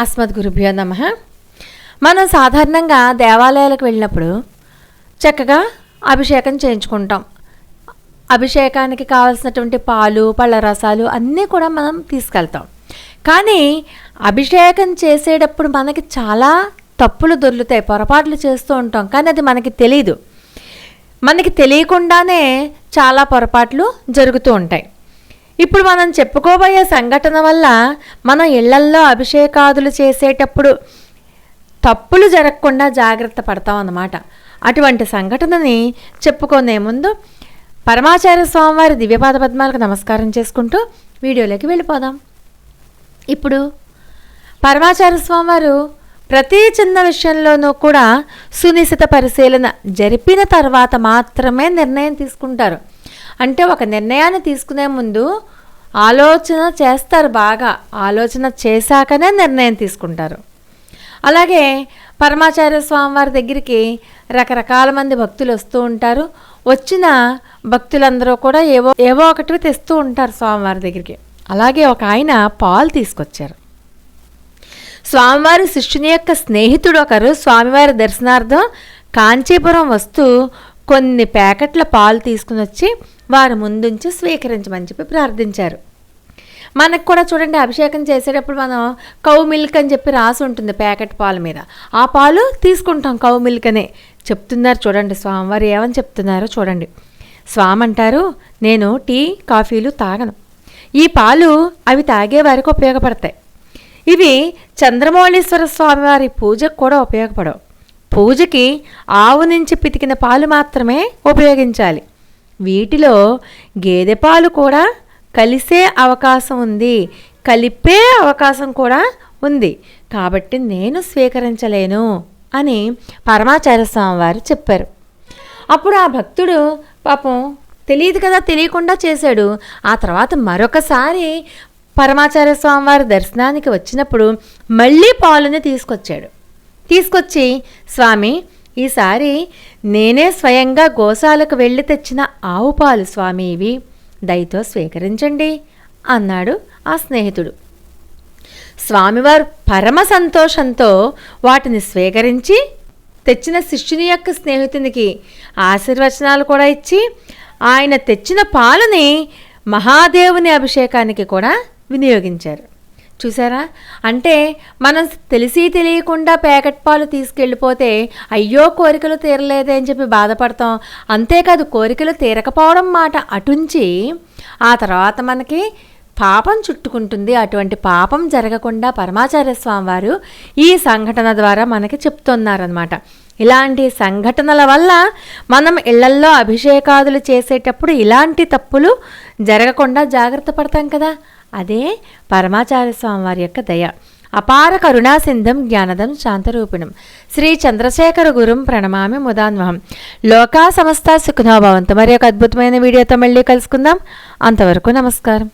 అస్మద్గురుభ్యో నమ. మనం సాధారణంగా దేవాలయాలకు వెళ్ళినప్పుడు చక్కగా అభిషేకం చేయించుకుంటాం. అభిషేకానికి కావాల్సినటువంటి పాలు పళ్ళ రసాలు అన్నీ కూడా మనం తీసుకెళ్తాం. కానీ అభిషేకం చేసేటప్పుడు మనకి చాలా తప్పులు దొర్లుతాయి పొరపాట్లు చేస్తూ ఉంటాం. కానీ అది మనకి తెలీదు. మనకి తెలియకుండానే చాలా పొరపాట్లు జరుగుతూ ఉంటాయి. ఇప్పుడు మనం చెప్పుకోబోయే సంఘటన వల్ల మన ఇళ్ళల్లో అభిషేకాదులు చేసేటప్పుడు తప్పులు జరగకుండా జాగ్రత్త పడతాం అన్నమాట. అటువంటి సంఘటనని చెప్పుకునే ముందు పరమాచార్య స్వామివారి దివ్యపాద పద్మాలకు నమస్కారం చేసుకుంటూ వీడియోలోకి వెళ్ళిపోదాం. ఇప్పుడు పరమాచార్య స్వామివారు ప్రతి చిన్న విషయంలోనూ కూడా సునిశ్చిత పరిశీలన జరిపిన తర్వాత మాత్రమే నిర్ణయం తీసుకుంటారు. అంటే ఒక నిర్ణయాన్ని తీసుకునే ముందు ఆలోచన చేస్తారు బాగా. ఆలోచన చేశాకనే నిర్ణయం తీసుకుంటారు. అలాగే పరమాచార్య స్వామివారి దగ్గరికి రకరకాల మంది భక్తులు వస్తూ ఉంటారు. వచ్చిన భక్తులందరూ కూడా ఏవో ఏవో ఒకటి తెస్తూ ఉంటారు స్వామివారి దగ్గరికి. అలాగే ఒక ఆయన పాలు తీసుకొచ్చారు. స్వామివారి శిష్యుని యొక్క స్నేహితుడు ఒకరు స్వామివారి దర్శనార్థం కాంచీపురం వస్తూ కొన్ని ప్యాకెట్ల పాలు తీసుకుని వచ్చి వారి ముందుంచి స్వీకరించమని చెప్పి ప్రార్థించారు. మనకు కూడా చూడండి అభిషేకం చేసేటప్పుడు మనం కౌ మిల్క్ అని చెప్పి రాసి ఉంటుంది ప్యాకెట్ పాల మీద. ఆ పాలు తీసుకుంటాం కౌ మిల్క్ అనే. చెప్తున్నారు చూడండి స్వామివారు ఏమని చెప్తున్నారో చూడండి. స్వామి అంటారు నేను టీ కాఫీలు తాగను. ఈ పాలు అవి తాగే వారికి ఉపయోగపడతాయి. ఇవి చంద్రమౌళీశ్వర స్వామివారి పూజకు కూడా ఉపయోగపడవు. పూజకి ఆవు నుంచి పితికిన పాలు మాత్రమే ఉపయోగించాలి. వీటిలో గేదె పాలు కూడా కలిసే అవకాశం ఉంది. కలిపే అవకాశం కూడా ఉంది. కాబట్టి నేను స్వీకరించలేను అని పరమాచార్య స్వామి వారు చెప్పారు. అప్పుడు ఆ భక్తుడు పాపం తెలియదు కదా తెలియకుండా చేశాడు. ఆ తర్వాత మరొకసారి పరమాచార్య స్వామి వారి దర్శనానికి వచ్చినప్పుడు మళ్ళీ పాలుని తీసుకొచ్చాడు. తీసుకొచ్చి స్వామి ఈసారి నేనే స్వయంగా గోశాలకు వెళ్ళి తెచ్చిన ఆవు పాలు స్వామి ఇవి. దయతో స్వీకరించండి అన్నాడు ఆ స్నేహితుడు. స్వామివారు పరమ సంతోషంతో వాటిని స్వీకరించి తెచ్చిన శిష్యుని యొక్క స్నేహితునికి ఆశీర్వచనాలు కూడా ఇచ్చి ఆయన తెచ్చిన పాలని మహాదేవుని అభిషేకానికి కూడా వినియోగించారు. చూసారా? అంటే మనం తెలిసి తెలియకుండా ప్యాకెట్ పాలు తీసుకెళ్ళిపోతే అయ్యో కోరికలు తీరలేదే అని చెప్పి బాధపడతాం. అంతేకాదు కోరికలు తీరకపోవడం మాట అటుంచి ఆ తర్వాత మనకి పాపం చుట్టుకుంటుంది. అటువంటి పాపం జరగకుండా పరమాచార్య స్వామి వారు ఈ సంఘటన ద్వారా మనకి చెప్తున్నారనమాట ఇలాంటి సంఘటనల వల్ల మనం ఇళ్ళల్లో అభిషేకాదులు చేసేటప్పుడు ఇలాంటి తప్పులు జరగకుండా జాగ్రత్త పడతాం కదా. అదే పరమాచార్య స్వామి వారి యొక్క దయ. అపార కరుణాసింధం జ్ఞానదం శాంతరూపిణం. శ్రీ చంద్రశేఖర గురుం ప్రణమామి ముదాన్వహం. లోకా సమస్త సుఖనోభవంతు మరి ఒక అద్భుతమైన వీడియోతో మళ్ళీ కలుసుకుందాం. అంతవరకు నమస్కారం.